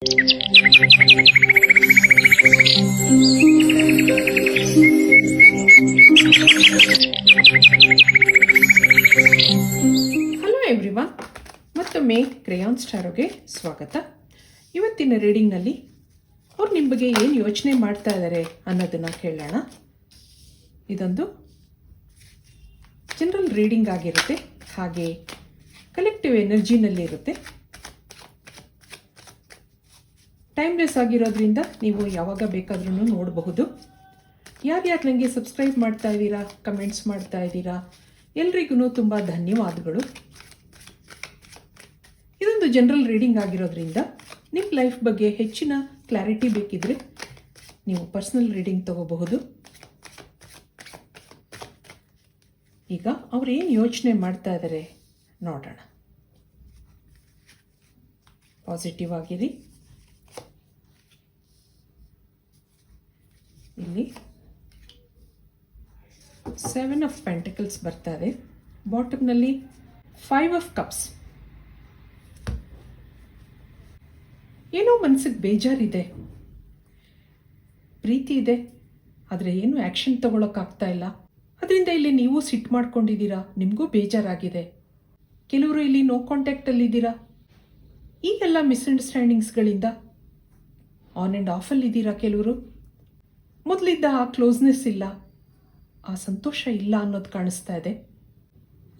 Hello ಎವ್ರಿವಾ ಮತ್ತೊಮ್ಮೆ ಕ್ರೇಯಾನ್ ಸ್ಟಾರೋಗೆ ಸ್ವಾಗತ. ಇವತ್ತಿನ ರೀಡಿಂಗ್ನಲ್ಲಿ ಅವ್ರು ನಿಮ್ಮ ಬಗ್ಗೆ ಏನು ಯೋಚನೆ ಮಾಡ್ತಾ ಇದ್ದಾರೆ ಅನ್ನೋದನ್ನು ಕೇಳೋಣ. ಇದೊಂದು ಜನರಲ್ ರೀಡಿಂಗ್ ಆಗಿರುತ್ತೆ. ಹಾಗೆ ಕಲೆಕ್ಟಿವ್ ಎನರ್ಜಿನಲ್ಲಿರುತ್ತೆ ಟೈಮ್ಲೆಸ್ ಆಗಿರೋದ್ರಿಂದ ನೀವು ಯಾವಾಗ ಬೇಕಾದ್ರೂ ನೋಡಬಹುದು. ಯಾರ್ಯಾರು ನನಗೆ ಸಬ್ಸ್ಕ್ರೈಬ್ ಮಾಡ್ತಾ ಇದ್ದೀರಾ ಕಮೆಂಟ್ಸ್ ಮಾಡ್ತಾ ಇದ್ದೀರಾ ಎಲ್ರಿಗೂ ತುಂಬ ಧನ್ಯವಾದಗಳು. ಇದೊಂದು ಜನರಲ್ ರೀಡಿಂಗ್ ಆಗಿರೋದ್ರಿಂದ ನಿಮ್ಮ ಲೈಫ್ ಬಗ್ಗೆ ಹೆಚ್ಚಿನ ಕ್ಲಾರಿಟಿ ಬೇಕಿದ್ರೆ ನೀವು ಪರ್ಸ್ನಲ್ ರೀಡಿಂಗ್ ತಗೋಬಹುದು. ಈಗ ಅವ್ರು ಏನು ಯೋಚನೆ ಮಾಡ್ತಾ ಇದ್ದಾರೆ ನೋಡೋಣ. ಪಾಸಿಟಿವ್ ಆಗಿರಿ. ಇಲ್ಲಿ. ಸೆವೆನ್ ಆಫ್ ಪೆಂಟಿಕಲ್ಸ್ ಬರ್ತಾ ಇದೆ ಬಾಟಮ್ನಲ್ಲಿ ಫೈವ್ ಆಫ್ ಕಪ್ಸ್ ಏನೋ ಮನಸ್ಸಿಗೆ ಬೇಜಾರಿದೆ. ಪ್ರೀತಿ ಇದೆ. ಆದರೆ ಏನು ಆ್ಯಕ್ಷನ್ ತಗೊಳಕ್ಕಾಗ್ತಾ ಇಲ್ಲ. ಅದರಿಂದ ಇಲ್ಲಿ ನೀವು ಸಿಟ್ ಮಾಡ್ಕೊಂಡಿದ್ದೀರಾ. ನಿಮಗೂ ಬೇಜಾರಾಗಿದೆ. ಕೆಲವರು ಇಲ್ಲಿ ನೋ ಕಾಂಟ್ಯಾಕ್ಟಲ್ಲಿದ್ದೀರಾ ಈ ಎಲ್ಲ ಮಿಸ್ಅಂಡರ್ಸ್ಟ್ಯಾಂಡಿಂಗ್ಸ್ಗಳಿಂದ ಆನ್ ಆ್ಯಂಡ್ ಆಫಲ್ಲಿದ್ದೀರಾ ಕೆಲವರು? ಮೊದಲಿದ್ದ ಆ ಕ್ಲೋಸ್ನೆಸ್ ಇಲ್ಲ. ಆ ಸಂತೋಷ ಇಲ್ಲ ಅನ್ನೋದು ಕಾಣಿಸ್ತಾ ಇದೆ.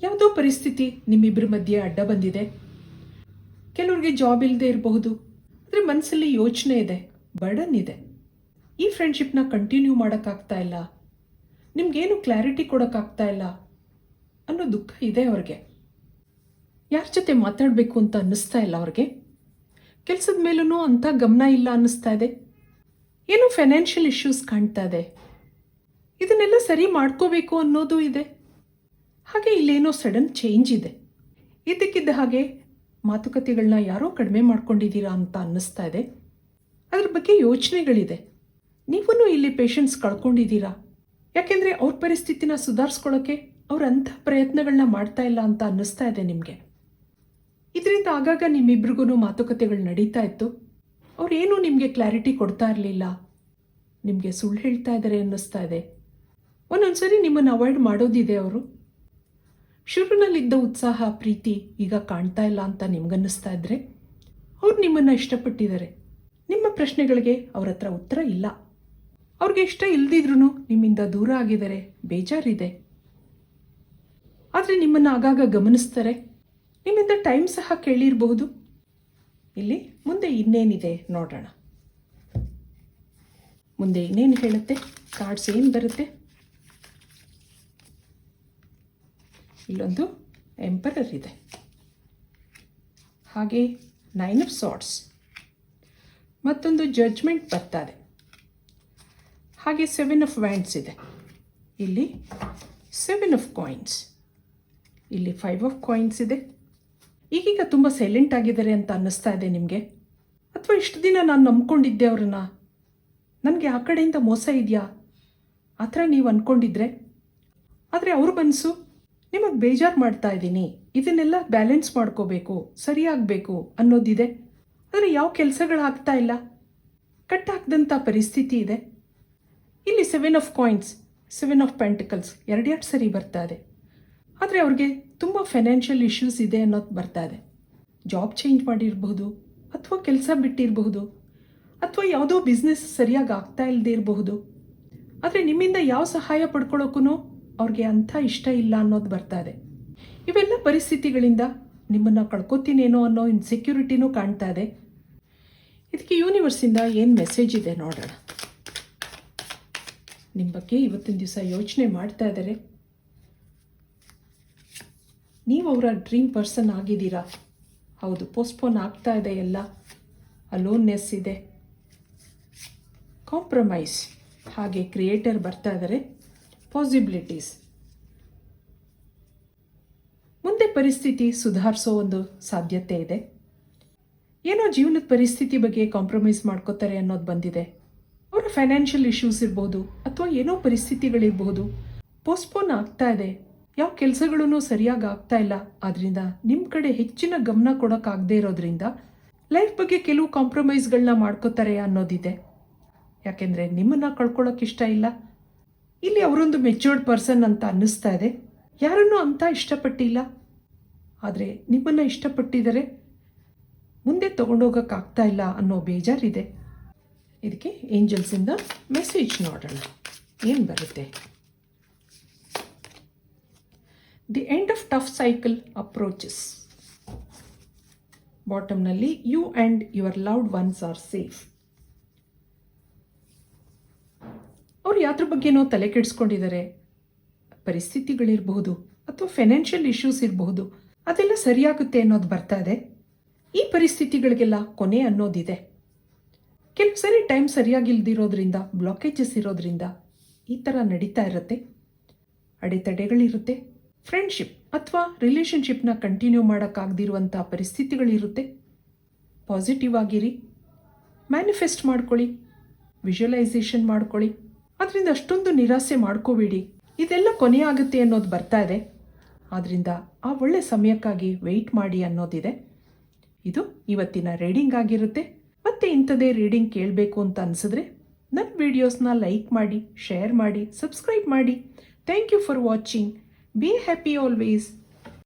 ಯಾವುದೋ ಪರಿಸ್ಥಿತಿ ನಿಮ್ಮಿಬ್ಬರ ಮಧ್ಯೆ ಅಡ್ಡ ಬಂದಿದೆ. ಕೆಲವ್ರಿಗೆ ಜಾಬ್ ಇಲ್ಲದೆ ಇರಬಹುದು. ಆದರೆ ಮನಸ್ಸಲ್ಲಿ ಯೋಚನೆ ಇದೆ ಬರ್ಡನ್ ಇದೆ. ಈ ಫ್ರೆಂಡ್ಶಿಪ್ನ ಕಂಟಿನ್ಯೂ ಮಾಡೋಕ್ಕಾಗ್ತಾ ಇಲ್ಲ. ನಿಮಗೇನು ಕ್ಲಾರಿಟಿ ಕೊಡೋಕ್ಕಾಗ್ತಾ ಇಲ್ಲ ಅನ್ನೋ ದುಃಖ ಇದೆ ಅವ್ರಿಗೆ. ಯಾರ ಜೊತೆ ಮಾತಾಡಬೇಕು ಅಂತ ಅನ್ನಿಸ್ತಾ ಇಲ್ಲ ಅವ್ರಿಗೆ. ಕೆಲಸದ ಮೇಲೂ ಅಂಥ ಗಮನ ಇಲ್ಲ ಅನ್ನಿಸ್ತಾ ಇದೆ. ಏನೋ ಫೈನಾನ್ಷಿಯಲ್ ಇಶ್ಯೂಸ್ ಕಾಣ್ತಾ ಇದೆ ಇದನ್ನೆಲ್ಲ ಸರಿ ಮಾಡ್ಕೋಬೇಕು ಅನ್ನೋದು ಇದೆ. ಹಾಗೆ ಇಲ್ಲೇನೋ ಸಡನ್ ಚೇಂಜ್ ಇದೆ. ಇದಕ್ಕಿದ್ದ ಹಾಗೆ ಮಾತುಕತೆಗಳನ್ನ ಯಾರೋ ಕಡಿಮೆ ಮಾಡ್ಕೊಂಡಿದ್ದೀರಾ ಅಂತ ಅನ್ನಿಸ್ತಾ ಇದೆ. ಅದ್ರ ಬಗ್ಗೆ ಯೋಚನೆಗಳಿದೆ. ನೀವೂ ಇಲ್ಲಿ ಪೇಷಂಟ್ಸ್ ಕಳ್ಕೊಂಡಿದ್ದೀರಾ? ಯಾಕೆಂದರೆ ಅವ್ರ ಪರಿಸ್ಥಿತಿನ ಸುಧಾರಿಸ್ಕೊಳ್ಳೋಕ್ಕೆ ಅವ್ರ ಅಂಥ ಪ್ರಯತ್ನಗಳನ್ನ ಮಾಡ್ತಾ ಇಲ್ಲ ಅಂತ ಅನ್ನಿಸ್ತಾ ಇದೆ ನಿಮಗೆ. ಇದರಿಂದ ಆಗಾಗ ನಿಮ್ಮಿಬ್ರಿಗೂ ಮಾತುಕತೆಗಳು ನಡೀತಾ ಇತ್ತು. ಅವ್ರೇನು ನಿಮಗೆ ಕ್ಲಾರಿಟಿ ಕೊಡ್ತಾ ಇರಲಿಲ್ಲ. ನಿಮಗೆ ಸುಳ್ಳು ಹೇಳ್ತಾ ಇದ್ದಾರೆ ಅನ್ನಿಸ್ತಾ ಇದೆ. ಒಂದೊಂದ್ಸರಿ ನಿಮ್ಮನ್ನು ಅವಾಯ್ಡ್ ಮಾಡೋದಿದೆ ಅವರು. ಶುರುನಲ್ಲಿದ್ದ ಉತ್ಸಾಹ, ಪ್ರೀತಿ ಈಗ ಕಾಣ್ತಾ ಇಲ್ಲ ಅಂತ ನಿಮ್ಗನ್ನಿಸ್ತಾ ಇದ್ರೆ ಅವ್ರು ನಿಮ್ಮನ್ನು ಇಷ್ಟಪಟ್ಟಿದ್ದಾರೆ. ನಿಮ್ಮ ಪ್ರಶ್ನೆಗಳಿಗೆ ಅವ್ರ ಹತ್ರ ಉತ್ತರ ಇಲ್ಲ. ಅವ್ರಿಗೆ ಇಷ್ಟ ಇಲ್ದಿದ್ರೂ ನಿಮ್ಮಿಂದ ದೂರ ಆಗಿದ್ದಾರೆ, ಬೇಜಾರಿದೆ. ಆದರೆ ನಿಮ್ಮನ್ನು ಆಗಾಗ ಗಮನಿಸ್ತಾರೆ. ನಿಮ್ಮಿಂದ ಟೈಮ್ ಸಹ ಕೇಳಿರಬಹುದು. ಇಲ್ಲಿ ಮುಂದೆ ಇನ್ನೇನಿದೆ ನೋಡೋಣ. ಮುಂದೆ ಇನ್ನೇನು ಹೇಳುತ್ತೆ? ಕಾರ್ಡ್ಸ್ ಏನು ಬರುತ್ತೆ? ಇಲ್ಲೊಂದು ಎಂಪರರ್ ಇದೆ. ಹಾಗೆ ನೈನ್ ಆಫ್ ಸಾಟ್ಸ್ ಮತ್ತೊಂದು ಜಡ್ಜ್ಮೆಂಟ್ ಬರ್ತಾ ಇದೆ ಹಾಗೆ ಸೆವೆನ್ ಆಫ್ ವ್ಯಾಂಡ್ಸ್ ಇದೆ. ಇಲ್ಲಿ ಸೆವೆನ್ ಆಫ್ ಕಾಯಿನ್ಸ್ ಇಲ್ಲಿ ಫೈವ್ ಆಫ್ ಕಾಯಿನ್ಸ್ ಇದೆ. ಈಗೀಗ ತುಂಬ ಸೈಲೆಂಟ್ ಆಗಿದ್ದಾರೆ ಅಂತ ಅನ್ನಿಸ್ತಾ ಇದೆ ನಿಮಗೆ? ಅಥವಾ ಇಷ್ಟು ದಿನ ನಾನು ನಂಬ್ಕೊಂಡಿದ್ದೆ ಅವ್ರನ್ನ? ನನಗೆ ಆ ಕಡೆಯಿಂದ ಮೋಸ ಇದೆಯಾ? ಆ ಥರ ನೀವು ಅಂದ್ಕೊಂಡಿದ್ರೆ ಆದರೆ ಅವ್ರ ಮನಸ್ಸು ನಿಮಗೆ ಬೇಜಾರು ಮಾಡ್ತಾ ಇದ್ದೀನಿ. ಇದನ್ನೆಲ್ಲ ಬ್ಯಾಲೆನ್ಸ್ ಮಾಡ್ಕೋಬೇಕು, ಸರಿಯಾಗಬೇಕು ಅನ್ನೋದಿದೆ. ಆದರೆ ಯಾವ ಕೆಲಸಗಳಾಗ್ತಾ ಇಲ್ಲ? ಕಟ್ ಹಾಕ್ದಂಥ ಪರಿಸ್ಥಿತಿ ಇದೆ. ಇಲ್ಲಿ seven of coins seven of pentacles ಎರಡೆರಡು ಸರಿ ಬರ್ತಾ ಇದೆ. ಆದರೆ ಅವ್ರಿಗೆ ತುಂಬ ಫೈನಾನ್ಷಿಯಲ್ ಇಶ್ಯೂಸ್ ಇದೆ ಅನ್ನೋದು ಬರ್ತಾ ಇದೆ. ಜಾಬ್ ಚೇಂಜ್ ಮಾಡಿರಬಹುದು ಅಥವಾ ಕೆಲಸ ಬಿಟ್ಟಿರಬಹುದು ಅಥವಾ ಯಾವುದೋ ಬಿಸ್ನೆಸ್ ಸರಿಯಾಗಿ ಆಗ್ತಾ ಇಲ್ಲದೆ ಇರಬಹುದು. ಆದರೆ ನಿಮ್ಮಿಂದ ಯಾವ ಸಹಾಯ ಪಡ್ಕೊಳ್ಳೋಕ್ಕೂ ಅವ್ರಿಗೆ ಅಂಥ ಇಷ್ಟ ಇಲ್ಲ ಅನ್ನೋದು ಬರ್ತಾ ಇದೆ. ಇವೆಲ್ಲ ಪರಿಸ್ಥಿತಿಗಳಿಂದ ನಿಮ್ಮನ್ನು ಕಳ್ಕೊತೀನೇನೋ ಅನ್ನೋ ಇನ್ಸೆಕ್ಯೂರಿಟಿನೂ ಕಾಣ್ತಾ ಇದೆ. ಇದಕ್ಕೆ ಯೂನಿವರ್ಸಿಂದ ಏನು ಮೆಸೇಜ್ ಇದೆ ನೋಡೋಣ. ನಿಮ್ಮ ಬಗ್ಗೆ ಇವತ್ತಿನ ದಿವಸ ಯೋಚನೆ ಮಾಡ್ತಾ ಇದ್ದಾರೆ ನೀವು ಅವರ ಡ್ರೀಮ್ ಪರ್ಸನ್ ಆಗಿದ್ದೀರಾ? ಹೌದು ಪೋಸ್ಟ್ಪೋನ್ ಆಗ್ತಾ ಇದೆ ಎಲ್ಲ. ಅಲೋನ್ನೆಸ್ ಇದೆ. ಕಾಂಪ್ರಮೈಸ್ ಹಾಗೆ ಕ್ರಿಯೇಟರ್ ಬರ್ತಾ ಇದ್ದಾರೆ ಪಾಸಿಬಿಲಿಟೀಸ್ ಮುಂದೆ ಪರಿಸ್ಥಿತಿ ಸುಧಾರಿಸೋ ಒಂದು ಸಾಧ್ಯತೆ ಇದೆ. ಏನೋ ಜೀವನದ ಪರಿಸ್ಥಿತಿ ಬಗ್ಗೆ ಕಾಂಪ್ರಮೈಸ್ ಮಾಡ್ಕೋತಾರೆ ಅನ್ನೋದು ಬಂದಿದೆ. ಅವರ ಫೈನಾನ್ಷಿಯಲ್ ಇಶ್ಯೂಸ್ ಇರ್ಬೋದು, ಅಥವಾ ಏನೋ ಪರಿಸ್ಥಿತಿಗಳಿರ್ಬೋದು ಪೋಸ್ಟ್ಪೋನ್ ಆಗ್ತಾ ಇದೆ. ಯಾವ ಕೆಲಸಗಳೂ ಸರಿಯಾಗಿ ಆಗ್ತಾ ಇಲ್ಲ. ಆದ್ದರಿಂದ ನಿಮ್ಮ ಕಡೆ ಹೆಚ್ಚಿನ ಗಮನ ಕೊಡೋಕ್ಕಾಗದೇ ಇರೋದ್ರಿಂದ ಲೈಫ್ ಬಗ್ಗೆ ಕೆಲವು ಕಾಂಪ್ರಮೈಸ್ಗಳನ್ನ ಮಾಡ್ಕೋತಾರೆ ಅನ್ನೋದಿದೆ. ಯಾಕೆಂದರೆ ನಿಮ್ಮನ್ನು ಕಳ್ಕೊಳ್ಳೋಕೆ ಇಷ್ಟ ಇಲ್ಲ. ಇಲ್ಲಿ ಅವರೊಂದು ಮೆಚ್ಯೂರ್ಡ್ ಪರ್ಸನ್ ಅಂತ ಅನ್ನಿಸ್ತಾ ಇದೆ. ಯಾರನ್ನೂ ಅಂತ ಇಷ್ಟಪಟ್ಟಿಲ್ಲ. ಆದರೆ ನಿಮ್ಮನ್ನು ಇಷ್ಟಪಟ್ಟಿದ್ದಾರೆ. ಮುಂದೆ ತೊಗೊಂಡೋಗೋಕ್ಕಾಗ್ತಾ ಇಲ್ಲ ಅನ್ನೋ ಬೇಜಾರಿದೆ. ಇದಕ್ಕೆ ಏಂಜಲ್ಸಿಂದ ಮೆಸೇಜ್ ನೋಡೋಣ. ಏನು ಬರುತ್ತೆ? The end of tough cycle approaches ಬಾಟಮ್ನಲ್ಲಿ you and your loved ones are safe ಅವ್ರು ಯಾವ್ದ್ರ ಬಗ್ಗೆನೋ ತಲೆ ಕೆಡಿಸ್ಕೊಂಡಿದ್ದಾರೆ. ಪರಿಸ್ಥಿತಿಗಳಿರಬಹುದು ಅಥವಾ ಫೈನಾನ್ಷಿಯಲ್ ಇಶ್ಯೂಸ್ ಇರಬಹುದು. ಅದೆಲ್ಲ ಸರಿಯಾಗುತ್ತೆ ಅನ್ನೋದು ಬರ್ತಾ ಇದೆ. ಈ ಪರಿಸ್ಥಿತಿಗಳಿಗೆಲ್ಲ ಕೊನೆ ಅನ್ನೋದಿದೆ. ಕೆಲವು ಸರಿ ಟೈಮ್ ಸರಿಯಾಗಿಲ್ದಿರೋದ್ರಿಂದ ಬ್ಲಾಕೇಜಸ್ ಇರೋದ್ರಿಂದ ಈ ಥರ ನಡೀತಾ ಇರುತ್ತೆ. ಅಡೆತಡೆಗಳಿರುತ್ತೆ. ಫ್ರೆಂಡ್ಶಿಪ್ ಅಥವಾ ರಿಲೇಷನ್ಶಿಪ್ನ ಕಂಟಿನ್ಯೂ ಮಾಡೋಕ್ಕಾಗದಿರುವಂಥ ಪರಿಸ್ಥಿತಿಗಳಿರುತ್ತೆ. ಪಾಸಿಟಿವ್ ಆಗಿರಿ. ಮ್ಯಾನಿಫೆಸ್ಟ್ ಮಾಡ್ಕೊಳ್ಳಿ. ವಿಜುವಲೈಸೇಷನ್ ಮಾಡ್ಕೊಳ್ಳಿ. ಅದರಿಂದ ಅಷ್ಟೊಂದು ನಿರಾಸೆ ಮಾಡ್ಕೋಬೇಡಿ. ಇದೆಲ್ಲ ಕೊನೆ ಆಗುತ್ತೆ ಅನ್ನೋದು ಬರ್ತಾ ಇದೆ. ಆದ್ದರಿಂದ ಆ ಒಳ್ಳೆ ಸಮಯಕ್ಕಾಗಿ ವೆಯ್ಟ್ ಮಾಡಿ ಅನ್ನೋದಿದೆ. ಇದು ಇವತ್ತಿನ ರೀಡಿಂಗ್ ಆಗಿರುತ್ತೆ. ಮತ್ತೆ ಇಂಥದೇ ರೀಡಿಂಗ್ ಕೇಳಬೇಕು ಅಂತ ಅನಿಸಿದ್ರೆ ನನ್ನ ವೀಡಿಯೋಸ್ನ ಲೈಕ್ ಮಾಡಿ ಶೇರ್ ಮಾಡಿ ಸಬ್ಸ್ಕ್ರೈಬ್ ಮಾಡಿ. Thank you for watching Be happy always.